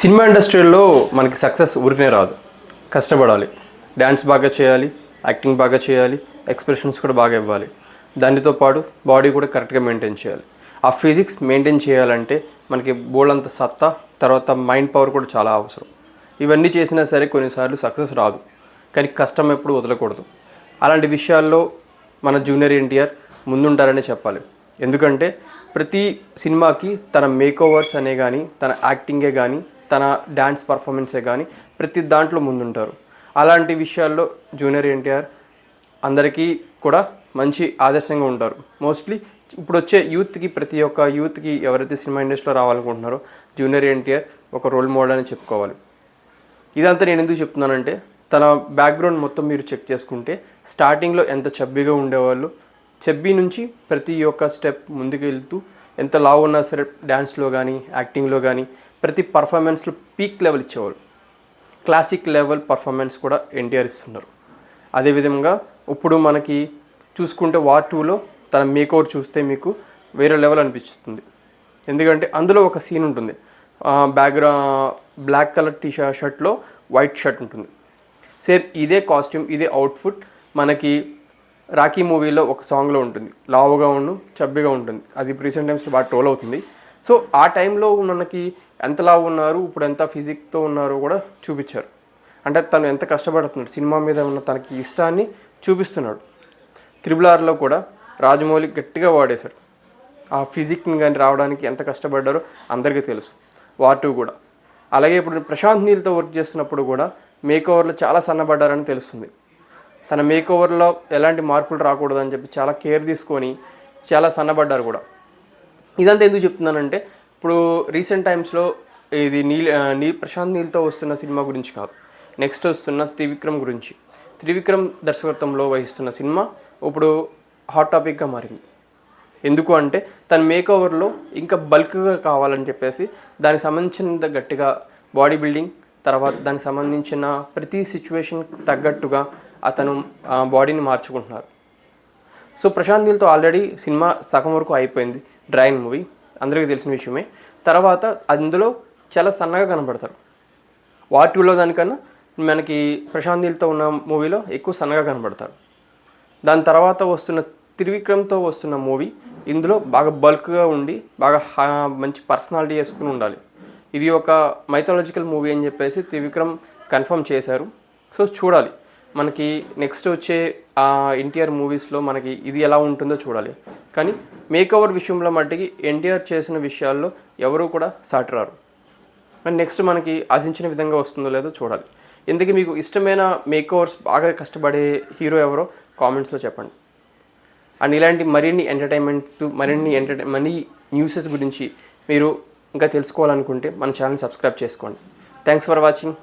Cinema ఇండస్ట్రీలో మనకి success ఊరికనే రాదు. కష్టపడాలి. డ్యాన్స్ బాగా చేయాలి యాక్టింగ్ బాగా చేయాలి ఎక్స్ప్రెషన్స్ కూడా బాగా ఇవ్వాలి. దానితో పాటు బాడీ కూడా కరెక్ట్గా మెయింటైన్ చేయాలి. ఆ ఫిజిక్స్ మెయింటైన్ చేయాలంటే మనకి బోల్డంత సత్తా తర్వాత మైండ్ పవర్ కూడా చాలా అవసరం. ఇవన్నీ చేసినా సరే కొన్నిసార్లు సక్సెస్ రాదు. కానీ కష్టం ఎప్పుడు వదలకూడదు. అలాంటి విషయాల్లో మన జూనియర్ ఎన్టీఆర్ ముందుంటారనే చెప్పాలి. ఎందుకంటే ప్రతి సినిమాకి తన మేకోవర్స్ అనే కానీ తన యాక్టింగే కానీ తన డ్యాన్స్ పర్ఫార్మెన్సే కానీ ప్రతి దాంట్లో ముందుంటారు. అలాంటి విషయాల్లో జూనియర్ ఎన్టీఆర్ అందరికీ కూడా మంచి ఆదర్శంగా ఉంటారు. మోస్ట్లీ ఇప్పుడు వచ్చే యూత్కి ప్రతి ఒక్క యూత్కి ఎవరైతే సినిమా ఇండస్ట్రీలో రావాలనుకుంటున్నారో జూనియర్ ఎన్టీఆర్ ఒక రోల్ మోడల్ అని చెప్పుకోవాలి. ఇదంతా నేను ఎందుకు చెప్తున్నానంటే తన బ్యాక్గ్రౌండ్ మొత్తం మీరు చెక్ చేసుకుంటే స్టార్టింగ్లో ఎంత చబ్బీగా ఉండేవాళ్ళు చెబ్బీ నుంచి ప్రతి ఒక్క స్టెప్ ముందుకు వెళ్తూ ఎంత లావు ఉన్నా సరే డ్యాన్స్లో కానీ యాక్టింగ్లో కానీ ప్రతి పర్ఫార్మెన్స్లో పీక్ లెవెల్ ఇచ్చేవాళ్ళు. క్లాసిక్ లెవెల్ పర్ఫార్మెన్స్ కూడా ఎన్టీఆర్ ఇస్తున్నారు. అదేవిధంగా ఇప్పుడు మనకి చూసుకుంటే వార్ టూలో తన మేకోవర్ చూస్తే మీకు వేరే లెవెల్ అనిపిస్తుంది. ఎందుకంటే అందులో ఒక సీన్ ఉంటుంది. బ్యాక్గ్రౌండ్ బ్లాక్ కలర్ టీ షర్ట్లో వైట్ షర్ట్ ఉంటుంది. సేమ్ ఇదే కాస్ట్యూమ్ ఇదే అవుట్ఫుట్ మనకి రాఖీ మూవీలో ఒక సాంగ్లో ఉంటుంది. లావుగా ఉండు చబ్బిగా ఉంటుంది. అది రీసెంట్ టైమ్స్లో బాగా ట్రోల్ అవుతుంది. సో ఆ టైంలో మనకి ఎంత లావు ఉన్నారు ఇప్పుడు ఎంత ఫిజిక్తో ఉన్నారో కూడా చూపించారు. అంటే తను ఎంత కష్టపడుతున్నాడు సినిమా మీద ఉన్న తనకి ఇష్టాన్ని చూపిస్తున్నాడు. త్రిబుల్ ఆర్లో కూడా రాజమౌళి గట్టిగా వాడేశారు ఆ ఫిజిక్ని కానీ రావడానికి ఎంత కష్టపడ్డారో అందరికీ తెలుసు. వాటు కూడా. అలాగే ఇప్పుడు ప్రశాంత్ నీల్తో వర్క్ చేస్తున్నప్పుడు కూడా మేక్ ఓవర్లో చాలా సన్నబడ్డారని తెలుస్తుంది. తన మేక్ ఓవర్లో ఎలాంటి మార్పులు రాకూడదని చెప్పి చాలా కేర్ తీసుకొని చాలా సన్నబడ్డారు కూడా. ఇదంతా ఎందుకు చెప్తున్నానంటే ఇప్పుడు రీసెంట్ టైమ్స్లో ఇది నీల్ నీ ప్రశాంత్ నీల్తో వస్తున్న సినిమా గురించి కాదు. నెక్స్ట్ వస్తున్న త్రివిక్రమ్ గురించి. త్రివిక్రమ్ దర్శకత్వంలో వహిస్తున్న సినిమా ఇప్పుడు హాట్ టాపిక్గా మారింది. ఎందుకు అంటే తన మేక్ ఓవర్లో ఇంకా బల్క్గా కావాలని చెప్పేసి దానికి సంబంధించిన గట్టిగా బాడీ బిల్డింగ్ తర్వాత దానికి సంబంధించిన ప్రతి సిచ్యువేషన్ తగ్గట్టుగా అతను బాడీని మార్చుకుంటున్నారు. సో ప్రశాంత్ నీల్తో ఆల్రెడీ సినిమా సగం వరకు అయిపోయింది. డ్రాయింగ్ మూవీ అందరికీ తెలిసిన విషయమే. తర్వాత అందులో చాలా సన్నగా కనబడతారు వాటిలో దానికన్నా మనకి ప్రశాంత్ నీల్తో ఉన్న మూవీలో ఎక్కువ సన్నగా కనబడతారు దాని తర్వాత వస్తున్న త్రివిక్రమ్తో వస్తున్న మూవీ ఇందులో బాగా బల్క్గా ఉండి బాగా హా- మంచి పర్సనాలిటీ వేసుకుని ఉండాలి. ఇది ఒక మైథాలజికల్ మూవీ అని చెప్పేసి త్రివిక్రమ్ కన్ఫర్మ్ చేశారు. సో చూడాలి. మనకి నెక్స్ట్ వచ్చే ఎన్టీఆర్ మూవీస్లో మనకి ఇది ఎలా ఉంటుందో చూడాలి. కానీ మేకఓవర్ విషయంలో మట్టికి ఎన్టీఆర్ చేసిన విషయాల్లో ఎవరూ కూడా సాటిరారు. అండ్ నెక్స్ట్ మనకి ఆశించిన విధంగా వస్తుందో లేదో చూడాలి. ఇందుకే మీకు ఇష్టమైన మేకోవర్స్ బాగా కష్టపడే హీరో ఎవరో కామెంట్స్లో చెప్పండి. అండ్ ఇలాంటి మరిన్ని ఎంటర్టైన్మెంట్స్ మరిన్ని ఎంటర్టైన్ మనీ న్యూసెస్ గురించి మీరు ఇంకా తెలుసుకోవాలనుకుంటే మన ఛానల్ సబ్స్క్రైబ్ చేసుకోండి. Thanks for watching